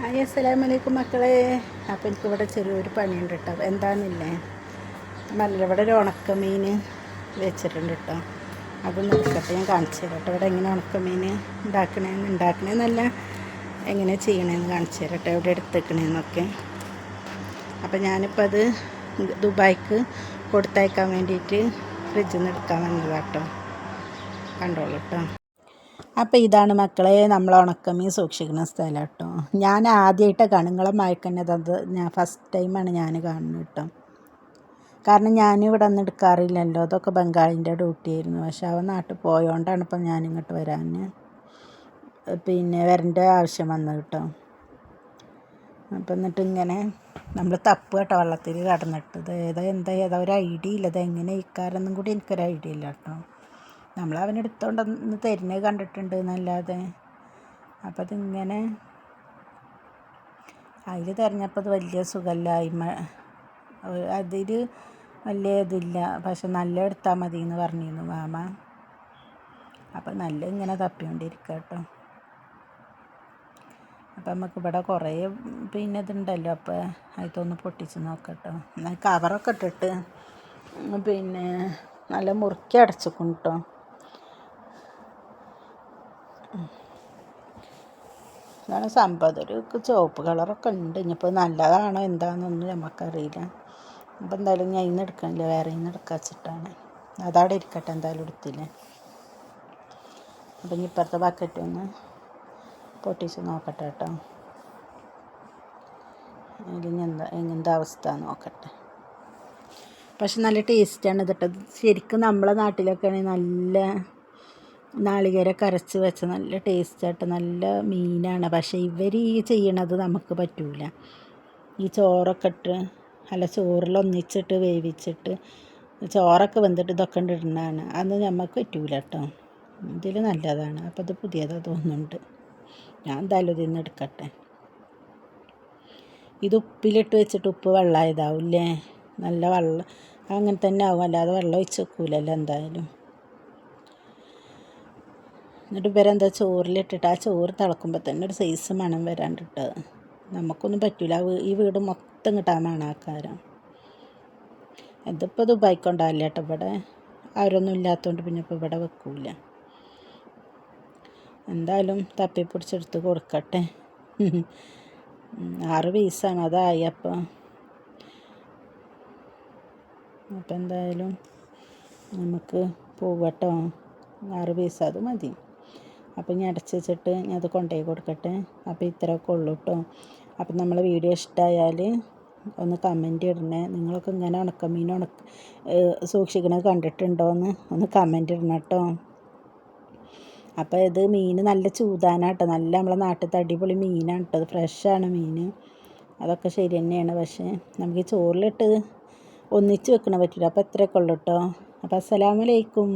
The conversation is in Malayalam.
ഹായ് അസ്സലാമു അലൈക്കും മക്കളെ. അപ്പോൾ എനിക്കിവിടെ ചെറിയൊരു പണിയുണ്ട് കേട്ടോ എന്താണെന്നില്ലേ നല്ല ഇവിടെ ഒരു ഉണക്കമീൻ വെച്ചിട്ടുണ്ട് കേട്ടോ അതൊന്ന് എടുക്കട്ടെ ഞാൻ കാണിച്ചു തരാം കേട്ടോ ഇവിടെ എങ്ങനെ ഉണക്കമീൻ ഉണ്ടാക്കണേന്ന് ഉണ്ടാക്കണേന്നല്ല എങ്ങനെ ചെയ്യണേന്ന് കാണിച്ചു തരാം കേട്ടോ എവിടെ എടുത്തേക്കണേന്നൊക്കെ. അപ്പോൾ ഞാനിപ്പോൾ അത് ദുബായ്ക്ക് കൊടുത്തയക്കാൻ വേണ്ടിയിട്ട് ഫ്രിഡ്ജിൽ നിന്ന് എടുക്കാൻ വന്നതാണ് കേട്ടോ കണ്ടോളൂ കേട്ടോ അപ്പോൾ ഇതാണ് മക്കളെ നമ്മൾ ഉണക്കമീൻ സൂക്ഷിക്കുന്ന സ്ഥലം കേട്ടോ. ഞാൻ ആദ്യമായിട്ടാണ് കണുങ്ങളെ മയക്കുന്നത് അത് ഞാൻ ഫസ്റ്റ് ടൈമാണ് ഞാൻ കാണുന്നത് കേട്ടോ. കാരണം ഞാൻ ഇവിടെ നിന്ന് എടുക്കാറില്ലല്ലോ. അതൊക്കെ ബംഗാളിന്റെ ഡ്യൂട്ടി ആയിരുന്നു. പക്ഷെ അവൻ നാട്ടിൽ പോയോണ്ടാണ് ഇപ്പം ഞാനിങ്ങോട്ട് വരാൻ പിന്നെ വരേണ്ട ആവശ്യം വന്നത് കേട്ടോ. അപ്പം എന്നിട്ട് ഇങ്ങനെ നമ്മൾ തപ്പ് കേട്ടോ വെള്ളത്തിൽ കടന്നിട്ട് ഇത് ഏതാ എന്താ? ഏതാ? ഒരു ഐഡിയ ഇല്ല. ഇത് എങ്ങനെ ഇക്കാരൊന്നും കൂടി എനിക്കൊരു ഐഡിയ ഇല്ല കേട്ടോ. നമ്മൾ അവനെടുത്തോണ്ട് ഒന്ന് തരുന്നത് കണ്ടിട്ടുണ്ട് എന്നല്ലാതെ അപ്പം അതിങ്ങനെ അതിൽ തിരഞ്ഞപ്പോൾ അത് വലിയ സുഖമില്ലായ്മ അതിൽ വലിയ ഇതില്ല. പക്ഷെ നല്ല എടുത്താൽ മതി എന്ന് പറഞ്ഞിരുന്നു മാമ. അപ്പം നല്ല ഇങ്ങനെ തപ്പിക്കൊണ്ടിരിക്കുക കേട്ടോ അപ്പം നമുക്ക് ഇവിടെ കുറേ പിന്നെ ഇതുണ്ടല്ലോ അപ്പോൾ അതിത്തൊന്ന് പൊട്ടിച്ച് നോക്കട്ടോ. കവറൊക്കെ ഇട്ടിട്ട് പിന്നെ നല്ല മുറുക്കി അടച്ചിക്കും കേട്ടോ ഇതാണ് സംഭവം. ഒരു ചുവപ്പ് കളറൊക്കെ ഉണ്ട്. ഇനിയിപ്പോൾ നല്ലതാണോ എന്താണെന്നൊന്നും നമുക്കറിയില്ല. അപ്പോൾ എന്തായാലും ഞാൻ ഇന്ന് എടുക്കണില്ല. വേറെ ഇന്ന് എടുക്കാൻ വെച്ചിട്ടാണ്. അതവിടെ ഇരിക്കട്ടെ എന്തായാലും എടുത്തില്ലേ? അപ്പം ഇനി ഇപ്പുറത്തെ ബക്കറ്റ് ഒന്ന് പൊട്ടിച്ച് നോക്കട്ടെ കേട്ടോ. അതിന് എന്താ എങ്ങനത്തെ അവസ്ഥ നോക്കട്ടെ. പക്ഷെ നല്ല ടേസ്റ്റാണ് ഇതിട്ടത്. ശരിക്കും നമ്മളെ നാട്ടിലൊക്കെ ആണെങ്കിൽ നല്ല നാളികേരമൊക്കെ അരച്ച് വെച്ച നല്ല ടേസ്റ്റായിട്ട് നല്ല മീനാണ്. പക്ഷേ ഇവർ ഈ ചെയ്യണത് നമുക്ക് പറ്റൂല. ഈ ചോറൊക്കെ ഇട്ട് അല്ല ചോറിലൊന്നിച്ചിട്ട് വേവിച്ചിട്ട് ചോറൊക്കെ വെന്തിട്ട് ഇതൊക്കെ ഇടുന്നതാണ്. അത് നമുക്ക് പറ്റൂല കേട്ടോ ഇതിൽ നല്ലതാണ്. അപ്പോൾ ഇത് പുതിയതാണ് തോന്നുന്നുണ്ട്. ഞാൻ എന്തായാലും ഇതിൽ നിന്ന് എടുക്കട്ടെ. ഇത് ഉപ്പിലിട്ട് വെച്ചിട്ട് ഉപ്പ് വെള്ളമായതാവില്ലേ നല്ല വെള്ളം അങ്ങനെ തന്നെ ആവും. അല്ലാതെ വെള്ളം ഒഴിച്ച് വെക്കൂലല്ലോ എന്തായാലും. എന്നിട്ട് ഇവരെന്താ ചോറിലിട്ടിട്ട് ആ ചോറ് തിളക്കുമ്പോൾ തന്നെ ഒരു സൈസ് മണം വരാണ്ടിട്ട്. നമുക്കൊന്നും പറ്റില്ല ഈ വീട് മൊത്തം കിട്ടാൻ മണാക്കാരം ഇതിപ്പോൾ ദുബായിക്കൊണ്ടാവില്ല കേട്ടോ ഇവിടെ. അവരൊന്നും ഇല്ലാത്തതുകൊണ്ട് പിന്നെ ഇപ്പോൾ ഇവിടെ വെക്കൂല. എന്തായാലും തപ്പി പിടിച്ചെടുത്ത് കൊടുക്കട്ടെ ആറ് പീസാണ്. അതായി അപ്പോൾ അപ്പം എന്തായാലും നമുക്ക് പോവട്ടോ. ആറ് പീസ് അത് മതി. അപ്പം ഞാൻ അടച്ച് വെച്ചിട്ട് ഞാൻ അത് കൊണ്ടുപോയി കൊടുക്കട്ടെ. അപ്പോൾ ഇത്രയൊക്കെ ഉള്ളൂ കേട്ടോ. അപ്പം നമ്മളെ വീഡിയോ ഇഷ്ടമായാൽ ഒന്ന് കമന്റ് ഇടണേ. നിങ്ങളൊക്കെ ഇങ്ങനെ ഉണക്കമീൻ ഉണക്ക സൂക്ഷിക്കണത് കണ്ടിട്ടുണ്ടോയെന്ന് ഒന്ന് കമന്റ് ഇടണം കേട്ടോ. അപ്പോൾ ഇത് മീൻ നല്ല ചൂതാനാട്ടോ നല്ല നമ്മളെ നാട്ടിലത്തെ അടിപൊളി മീനാണ് കേട്ടോ. ഫ്രഷാണ് മീൻ. അതൊക്കെ ശരി തന്നെയാണ്. പക്ഷേ നമുക്ക് ചോറിലിട്ട് ഒന്നിച്ച് വെക്കണ പറ്റില്ല അപ്പോൾ എത്രയൊക്കെ ഉള്ളൂ കേട്ടോ. അപ്പോൾ അസ്സലാമലൈക്കും